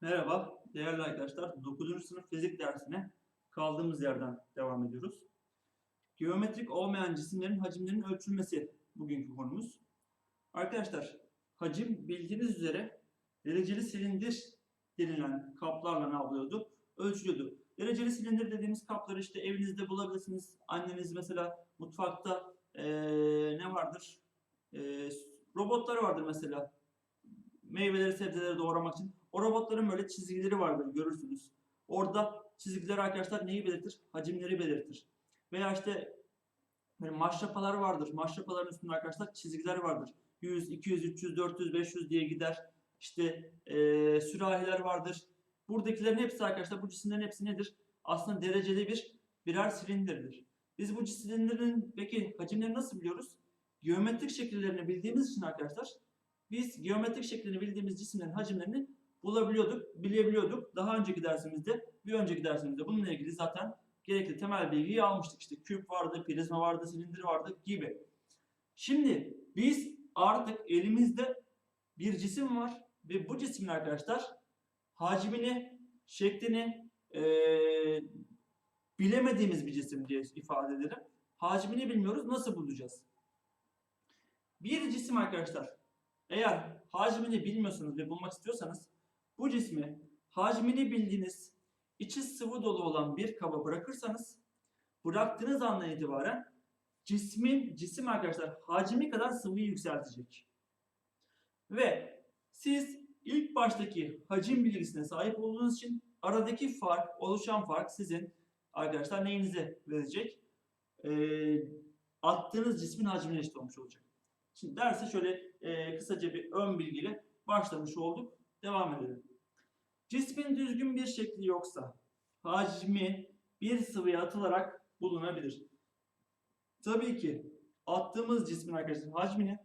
Merhaba değerli arkadaşlar. 9. sınıf fizik dersine kaldığımız yerden devam ediyoruz. Geometrik olmayan cisimlerin hacimlerinin ölçülmesi bugünkü konumuz. Arkadaşlar hacim bildiğiniz üzere dereceli silindir denilen kaplarla ne yapılıyordu? Ölçülüyordu. Dereceli silindir dediğimiz kapları işte evinizde bulabilirsiniz. Anneniz mesela mutfakta eee, ne vardır? Eee robotları vardır mesela. Meyveleri, sebzeleri doğramak için. O robotların böyle çizgileri vardır görürsünüz. Orada çizgiler arkadaşlar neyi belirtir? Hacimleri belirtir. Veya işte böyle maşrapalar vardır. Maşrapaların üstünde arkadaşlar çizgiler vardır. 100, 200, 300, 400, 500 diye gider. İşte eee, sürahiler vardır. Buradakilerin hepsi arkadaşlar bu cisimlerin hepsi nedir? Aslında dereceli bir birer silindirdir. Biz bu silindirin peki hacimlerini nasıl biliyoruz? Geometrik şekillerini bildiğimiz için arkadaşlar biz geometrik şeklini bildiğimiz cisimlerin hacimlerini bulabiliyorduk, bilebiliyorduk. Daha önceki dersimizde, bir önceki dersimizde bununla ilgili zaten gerekli temel bilgiyi almıştık. İşte küp vardı, prizma vardı, silindir vardı gibi. Şimdi biz artık elimizde bir cisim var ve bu cismin arkadaşlar hacmini, şeklini eee, bilemediğimiz bir cisim diye ifade ederim. Hacmini bilmiyoruz. Nasıl bulacağız? Bir cisim arkadaşlar eğer hacmini bilmiyorsanız ve bulmak istiyorsanız bu cismi hacmini bildiğiniz içi sıvı dolu olan bir kaba bırakırsanız bıraktığınız andan itibaren cismin cisim arkadaşlar hacmi kadar sıvıyı yükseltecek. Ve siz ilk baştaki hacim bilgisine sahip olduğunuz için aradaki fark, oluşan fark sizin arkadaşlar neyinize verecek? Ee, attığınız cismin hacmine eşit olmuş olacak. Şimdi derse şöyle e, kısaca bir ön bilgiyle başlamış olduk. Devam edelim. Cismin düzgün bir şekli yoksa hacmi bir sıvıya atılarak bulunabilir. Tabii ki attığımız cismin arkadaşlar hacmini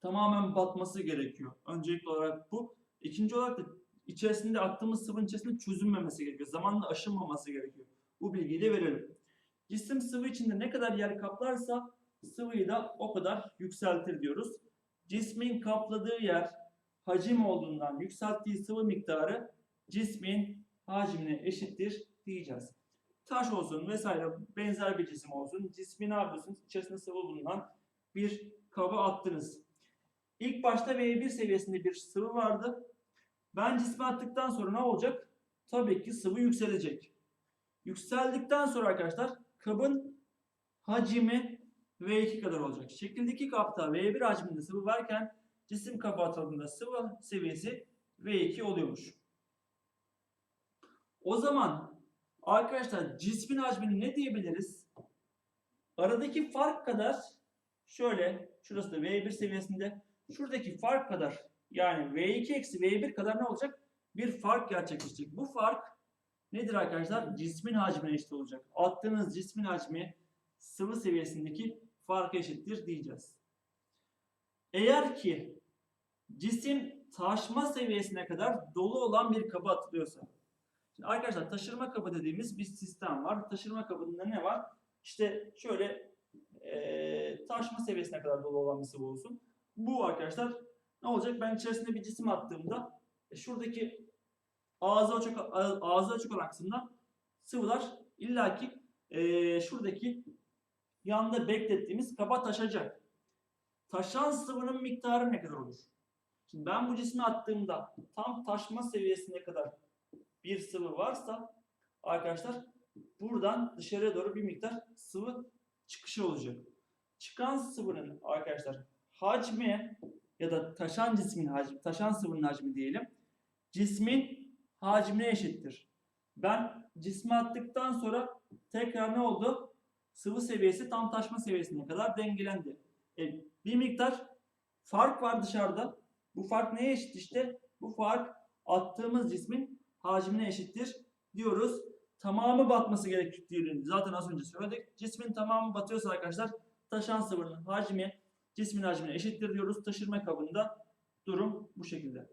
tamamen batması gerekiyor. Öncelikli olarak bu. İkinci olarak da içerisinde attığımız sıvının içerisinde çözünmemesi gerekiyor. Zamanla aşınmaması gerekiyor. Bu bilgiyi de verelim. Cisim sıvı içinde ne kadar yer kaplarsa sıvıyı da o kadar yükseltir diyoruz. Cismin kapladığı yer hacim olduğundan yükselttiği sıvı miktarı cismin hacmine eşittir diyeceğiz. Taş olsun vesaire benzer bir cisim olsun. Cismi ne yapıyorsunuz? İçerisinde sıvı bulunan bir kaba attınız. İlk başta V1 seviyesinde bir sıvı vardı. Ben cismi attıktan sonra ne olacak? Tabii ki sıvı yükselecek. Yükseldikten sonra arkadaşlar kabın hacmi V2 kadar olacak. Şekildeki kapta V1 hacminde sıvı varken cisim kabı sıvı seviyesi V2 oluyormuş. O zaman arkadaşlar cismin hacmini ne diyebiliriz? Aradaki fark kadar şöyle şurası da V1 seviyesinde şuradaki fark kadar yani V2 eksi V1 kadar ne olacak? Bir fark gerçekleşecek. Bu fark nedir arkadaşlar? Cismin hacmine eşit olacak. Attığınız cismin hacmi sıvı seviyesindeki fark eşittir diyeceğiz. Eğer ki cisim taşma seviyesine kadar dolu olan bir kaba atılıyorsa. Şimdi arkadaşlar taşırma kabı dediğimiz bir sistem var. Taşırma kabında ne var? İşte şöyle eee, taşma seviyesine kadar dolu olan bir sıvı olsun. Bu arkadaşlar ne olacak? Ben içerisine bir cisim attığımda e, şuradaki ağzı açık, ağzı açık olan kısımda sıvılar illaki eee şuradaki yanında beklettiğimiz kaba taşacak. Taşan sıvının miktarı ne kadar olur? Şimdi ben bu cismi attığımda tam taşma seviyesine kadar bir sıvı varsa arkadaşlar buradan dışarıya doğru bir miktar sıvı çıkışı olacak. Çıkan sıvının arkadaşlar hacmi ya da taşan cismin hacmi, taşan sıvının hacmi diyelim. Cismin hacmine eşittir. Ben cismi attıktan sonra tekrar ne oldu? sıvı seviyesi tam taşma seviyesine kadar dengelendi. E, bir miktar fark var dışarıda. Bu fark neye eşit işte? Bu fark attığımız cismin hacmine eşittir diyoruz. Tamamı batması gerektiğini zaten az önce söyledik. Cismin tamamı batıyorsa arkadaşlar taşan sıvının hacmi cismin hacmine eşittir diyoruz. Taşırma kabında durum bu şekilde.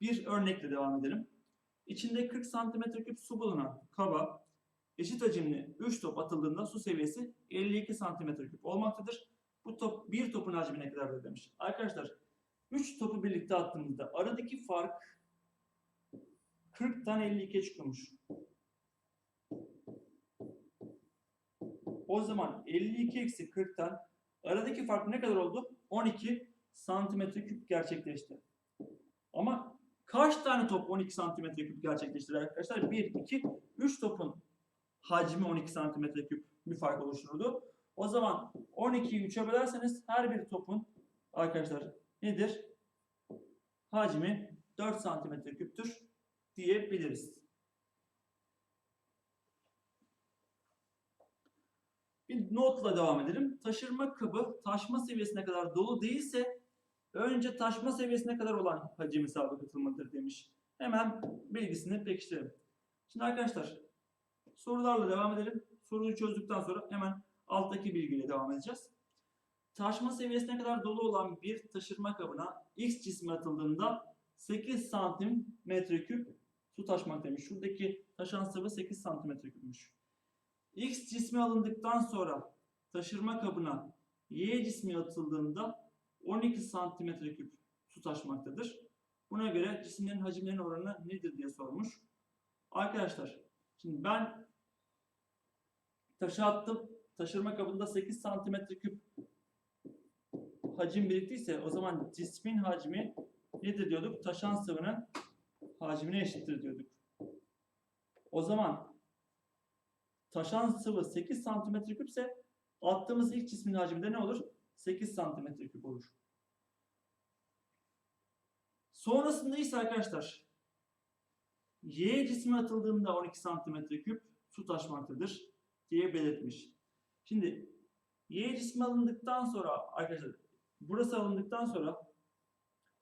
Bir örnekle devam edelim. İçinde 40 cm3 su bulunan kaba eşit hacimli 3 top atıldığında su seviyesi 52 cm3 olmaktadır. Bu top bir topun hacmi ne kadardır demiş. Arkadaşlar 3 topu birlikte attığımızda aradaki fark 40'tan 52'ye çıkıyormuş. O zaman 52 eksi 40'tan aradaki fark ne kadar oldu? 12 santimetre küp gerçekleşti. Ama kaç tane top 12 santimetre küp gerçekleştirir arkadaşlar? 1, 2, 3 topun hacmi 12 santimetre küp bir fark oluştururdu. O zaman 12'yi 3'e bölerseniz her bir topun arkadaşlar nedir? Hacmi 4 santimetre küptür diyebiliriz. Bir notla devam edelim. Taşırma kabı taşma seviyesine kadar dolu değilse önce taşma seviyesine kadar olan hacim hesabı katılmalıdır demiş. Hemen bilgisini pekiştirelim. Şimdi arkadaşlar sorularla devam edelim. Soruyu çözdükten sonra hemen alttaki bilgiyle devam edeceğiz. Taşma seviyesine kadar dolu olan bir taşırma kabına X cismi atıldığında 8 santim metreküp su taşmak demiş. Şuradaki taşan sıvı 8 santimetre küpmüş. X cismi alındıktan sonra taşırma kabına Y cismi atıldığında 12 santimetre küp su taşmaktadır. Buna göre cisimlerin hacimlerinin oranı nedir diye sormuş. Arkadaşlar şimdi ben taşı attım. Taşırma kabında 8 santimetre küp hacim biriktiyse o zaman cismin hacmi nedir diyorduk? Taşan sıvının hacmine eşittir diyorduk. O zaman taşan sıvı 8 santimetre küpse attığımız ilk cismin hacmi de ne olur? 8 santimetre küp olur. Sonrasında ise arkadaşlar Y cismi atıldığında 12 santimetre küp su taşmaktadır diye belirtmiş. Şimdi Y cismi alındıktan sonra arkadaşlar burası alındıktan sonra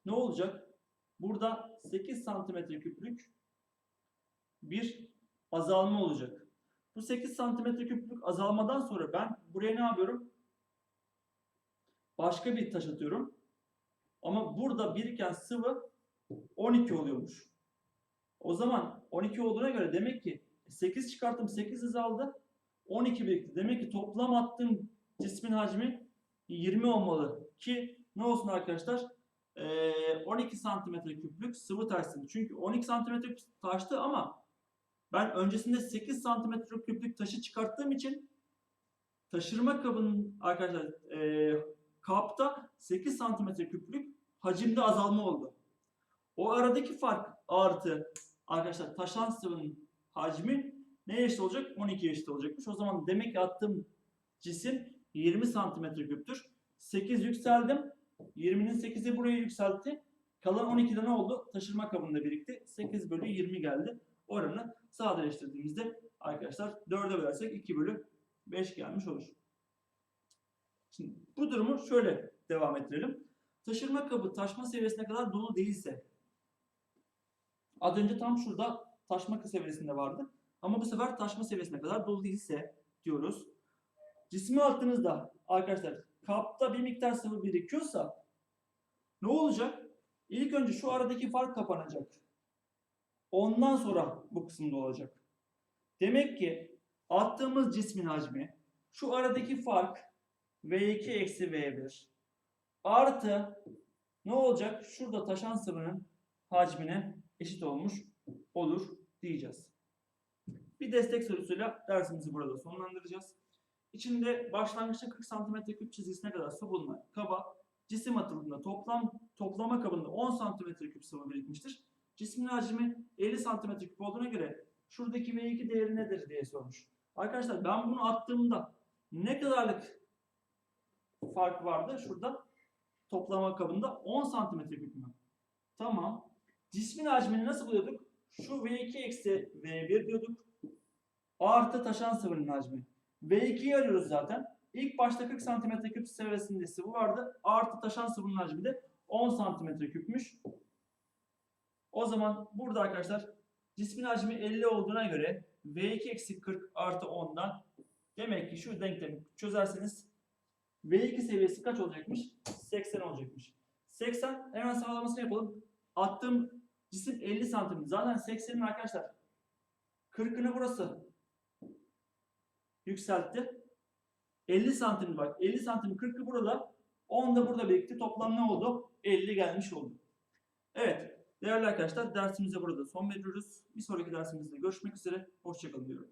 ne olacak? Burada 8 santimetre küplük bir azalma olacak. Bu 8 santimetre küplük azalmadan sonra ben buraya ne yapıyorum? Başka bir taş atıyorum. Ama burada biriken sıvı 12 oluyormuş. O zaman 12 olduğuna göre demek ki 8 çıkarttım 8 azaldı. 12 birikti. Demek ki toplam attığım cismin hacmi 20 olmalı. Ki ne olsun arkadaşlar? Ee, 12 santimetre küplük sıvı taşsın. Çünkü 12 santimetre taştı ama ben öncesinde 8 santimetre küplük taşı çıkarttığım için taşırma kabının arkadaşlar e, kapta 8 santimetre küplük hacimde azalma oldu. O aradaki fark artı arkadaşlar taşan sıvının hacmi neye eşit olacak? 12'ye eşit olacakmış. O zaman demek ki attığım cisim 20 santimetre küptür. 8 yükseldim. 20'nin 8'i buraya yükseltti. Kalan 12'de ne oldu? Taşırma kabında birikti. 8 bölü 20 geldi. Oranı sadeleştirdiğimizde arkadaşlar 4'e bölersek 2 bölü 5 gelmiş olur. Şimdi bu durumu şöyle devam ettirelim. Taşırma kabı taşma seviyesine kadar dolu değilse az önce tam şurada taşma seviyesinde vardı. Ama bu sefer taşma seviyesine kadar dolu değilse diyoruz. Cismi attığınızda arkadaşlar kapta bir miktar sıvı birikiyorsa ne olacak? İlk önce şu aradaki fark kapanacak. Ondan sonra bu kısımda olacak. Demek ki attığımız cismin hacmi şu aradaki fark V2 eksi V1 artı ne olacak? Şurada taşan sıvının hacmine eşit olmuş olur diyeceğiz. Bir destek sorusuyla dersimizi burada sonlandıracağız. İçinde başlangıçta 40 cm küp çizgisine kadar su bulunan kaba cisim atıldığında toplam toplama kabında 10 cm küp sıvı birikmiştir. Cismin hacmi 50 cm küp olduğuna göre şuradaki V2 değeri nedir diye sormuş. Arkadaşlar ben bunu attığımda ne kadarlık fark vardı? Şurada toplama kabında 10 cm küp mü? Tamam. Cismin hacmini nasıl buluyorduk? Şu V2 eksi V1 diyorduk. Artı taşan sıvının hacmi. V2'yi arıyoruz zaten. İlk başta 40 cm küp seviyesinde sıvı vardı. Artı taşan sıvının hacmi de 10 cm küpmüş. O zaman burada arkadaşlar cismin hacmi 50 olduğuna göre V2 eksi 40 artı 10'dan demek ki şu denklemi çözerseniz V2 seviyesi kaç olacakmış? 80 olacakmış. 80 hemen sağlamasını yapalım. Attığım cisim 50 santim. Zaten 80'in arkadaşlar 40'ını burası yükseltti. 50 santim bak. 50 santim 40'ı burada. 10 da burada birikti. Toplam ne oldu? 50 gelmiş oldu. Evet. Değerli arkadaşlar dersimize burada son veriyoruz. Bir sonraki dersimizde görüşmek üzere. Hoşçakalın diyorum.